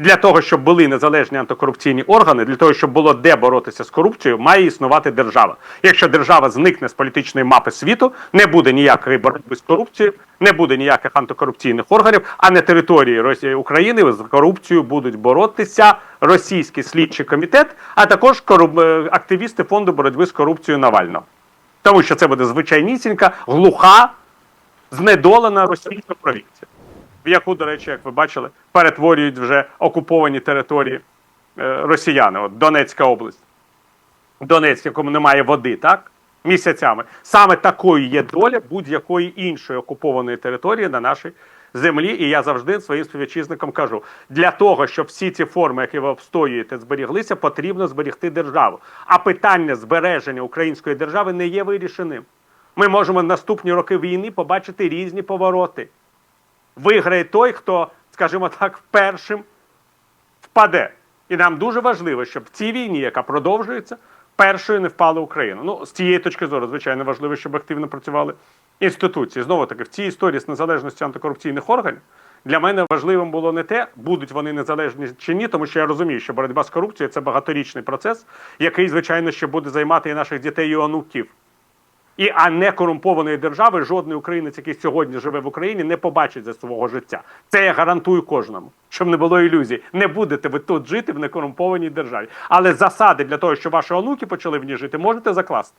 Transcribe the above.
Для того, щоб були незалежні антикорупційні органи, для того, щоб було де боротися з корупцією, має існувати держава. Якщо держава зникне з політичної мапи світу, не буде ніякої боротьби з корупцією, не буде ніяких антикорупційних органів, а на території Росії України з корупцією будуть боротися російський слідчий комітет, а також е, активісти фонду боротьби з корупцією Навального. Тому що це буде звичайнісінька, глуха, знедолена російська провінція, в яку, до речі, як ви бачили, перетворюють вже окуповані території е, росіяни. От Донецька область. Донецьк, якому немає води, так? Місяцями. Саме такою є доля будь-якої іншої окупованої території на нашій землі. І я завжди своїм співвітчизникам кажу: для того, щоб всі ці форми, які ви обстоюєте, зберіглися, потрібно зберегти державу. А питання збереження української держави не є вирішеним. Ми можемо наступні роки війни побачити різні повороти. Виграє той, хто, скажімо так, першим впаде. І нам дуже важливо, щоб в цій війні, яка продовжується, першою не впала Україна. Ну, з цієї точки зору, звичайно, важливо, щоб активно працювали інституції. Знову таки, в цій історії з незалежністю антикорупційних органів для мене важливим було не те, будуть вони незалежні чи ні, тому що я розумію, що боротьба з корупцією це багаторічний процес, який, звичайно, ще буде займати і наших дітей і онуків. І а не корумпованої держави жодний українець, який сьогодні живе в Україні, не побачить за свого життя. Це я гарантую кожному, щоб не було ілюзій. Не будете ви тут жити в некорумпованій державі. Але засади для того, щоб ваші онуки почали в ній жити, можете закласти.